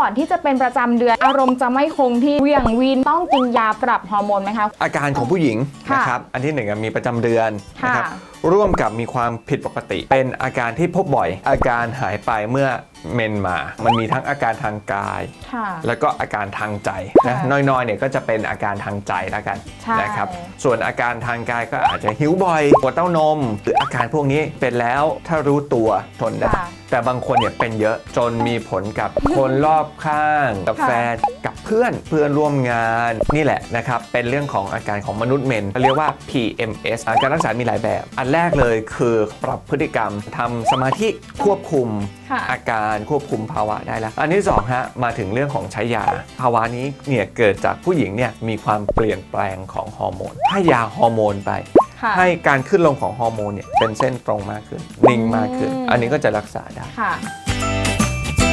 ก่อนที่จะเป็นประจำเดือน อารมณ์จะไม่คงที่เหวียงวีนต้องกินยาปรับฮอร์โมนไหมคะ อาการของผู้หญิงค่ะนะครับอันที่หนึ่งอะมีประจำเดือนค่ะ นะครับร่วมกับมีความผิดปกติ เป็นอาการที่พบบ่อย อาการหายไปเมื่อเมนมา มันมีทั้งอาการทางกาย ค่ะ แล้วก็อาการทางใจนะค่ะน้อยๆเนี่ยก็จะเป็นอาการทางใจแล้วกันใช่ นะครับ ส่วนอาการทางกายก็อาจจะหิวบ่อยปวดเต้านม หรืออาการพวกนี้เป็นแล้วถ้ารู้ตัวทนได้ ค่ะ แต่บางคนเนี่ยเป็นเยอะจนมีผลกับคนรอบข้าง กับค่ะ แฟนกับเพื่อนเพื่อนร่วมงานนี่แหละนะครับ เป็นเรื่องของอาการของมนุษย์เมนเรียกว่า PMS อาการรักษามีหลายแบบ อันแรกเลยคือปรับพฤติกรรมทำสมาธิควบคุมค่ะ อาการควบคุมภาวะได้แล้ว อันที่สองฮะมาถึงเรื่องของใช้ยา ภาวะนี้เนี่ยเกิดจากผู้หญิงเนี่ยมีความเปลี่ยนแปลงของฮอร์โมนให้ยาฮอร์โมนไป ค่ะ ให้การขึ้นลงของฮอร์โมนเนี่ยเป็นเส้นตรงมากขึ้น นิ่งมากขึ้น อืม อันนี้ก็จะรักษาได้ ค่ะ